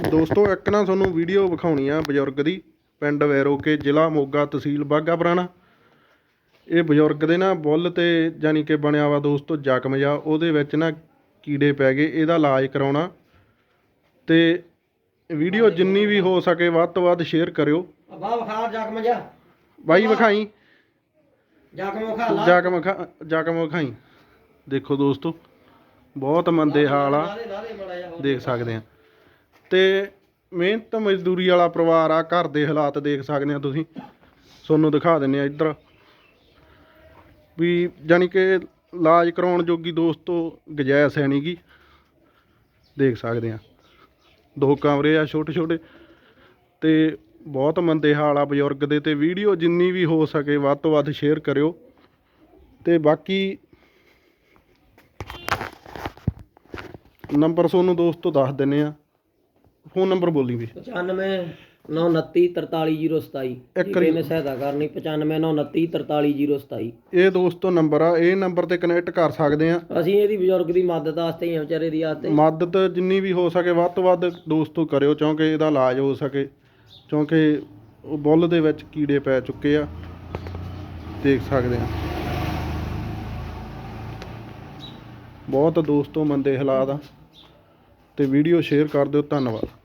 ਦੋਸਤੋ ਇੱਕ ਨਾ ਤੁਹਾਨੂੰ ਵੀਡੀਓ ਵਿਖਾਉਣੀ ਆ ਬਜ਼ੁਰਗ ਦੀ ਪਿੰਡ ਵੈਰੋਕੇ ਜ਼ਿਲ੍ਹਾ ਮੋਗਾ ਤਹਿਸੀਲ ਬਾਘਾ ਪੁਰਾਣਾ। ਇਹ ਬਜ਼ੁਰਗ ਦੇ ਨਾ ਬੁੱਲ ਤੇ ਜਾਨੀ ਕਿ ਬਣਿਆ ਵਾ ਦੋਸਤੋ ਜ਼ਖਮ ਜਾ ਉਹਦੇ ਵਿੱਚ ਨਾ ਕੀੜੇ ਪੈ ਗਏ ਇਹਦਾ ਇਲਾਜ ਕਰਾਉਣਾ। ਤੇ ਵੀਡੀਓ ਜਿੰਨੀ ਵੀ ਹੋ ਸਕੇ ਵੱਧ ਤੋਂ ਵੱਧ ਸ਼ੇਅਰ ਕਰਿਓ। ਅੱਬਾ ਵਿਖਾ ਜ਼ਖਮ ਜਾ ਬਾਈ ਵਿਖਾਈ। ਜ਼ਖਮ ਵਿਖਾ ਲਾ। ਜ਼ਖਮ ਵਿਖਾ- ਜ਼ਖਮ ਵਿਖਾਈ। ਦੇਖੋ ਦੋਸਤੋ ਬਹੁਤ ਮੰਦੇ ਹਾਲ ਆ। ਦੇਖ ਸਕਦੇ ਆ। ਅਤੇ ਮਿਹਨਤ ਮਜ਼ਦੂਰੀ ਵਾਲਾ ਪਰਿਵਾਰ ਆ, ਘਰ ਦੇ ਹਾਲਾਤ ਦੇਖ ਸਕਦੇ ਆ ਤੁਸੀਂ। ਤੁਹਾਨੂੰ ਦਿਖਾ ਦਿੰਦੇ ਆ ਇੱਧਰ। ਵੀ ਜਾਨੀ ਕਿ ਇਲਾਜ ਕਰਾਉਣ ਜੋਗੀ ਦੋਸਤੋ ਗੁੰਜਾਇਸ਼ ਹੈ ਨੀ ਗੀ। ਦੇਖ ਸਕਦੇ ਆ। ਦੋ ਕਮਰੇ ਆ ਛੋਟੇ ਛੋਟੇ ਤੇ ਬਹੁਤ ਮੰਦੇ ਹਾਲ ਆ ਬਜ਼ੁਰਗ ਦੇ ਤੇ ਵੀਡੀਓ ਜਿੰਨੀ ਵੀ ਹੋ ਸਕੇ ਵੱਧ ਤੋਂ ਵੱਧ ਸ਼ੇਅਰ ਕਰਿਓ। ਤੇ ਬਾਕੀ ਨੰਬਰ ਤੁਹਾਨੂੰ ਦੋਸਤੋ ਦੱਸ ਦਿੰਨੇ ਆ। ਫੋਨ ਨੰਬਰ ਬੋਲੀ ਵੀ। 95 929 43027 ਇੱਕ ਇੱਕ ਨੇ ਸਹਾਇਤਾ ਕਰਨੀ। 95 929 43027 ਇਹ ਦੋਸਤੋ ਨੰਬਰ ਆ ਇਹ ਨੰਬਰ ਤੇ ਕਨੈਕਟ ਕਰ ਸਕਦੇ ਆ। ਅਸੀਂ ਇਹਦੀ ਬਜ਼ੁਰਗ ਦੀ ਮਦਦ ਵਾਸਤੇ ਹੀ ਆ ਵਿਚਾਰੇ ਦੀ ਆਸਤੇ ਮਦਦ ਜਿੰਨੀ ਵੀ ਹੋ ਸਕੇ ਵੱਧ ਤੋਂ ਵੱਧ ਦੋਸਤੋ ਕਰਿਓ ਕਿਉਂਕਿ ਇਹਦਾ ਇਲਾਜ ਹੋ ਸਕੇ। ਕਿਉਂਕਿ ਉਹ ਬੁੱਲ ਦੇ ਵਿੱਚ ਕੀੜੇ ਪੈ ਚੁੱਕੇ ਆ। ਦੇਖ ਸਕਦੇ ਆ। ਬਹੁਤ ਦੋਸਤੋ ਮੰਦੇ ਹਾਲਾਤ ਆ। ਅਤੇ ਵੀਡੀਓ ਸ਼ੇਅਰ ਕਰ ਦਿਓ ਧੰਨਵਾਦ।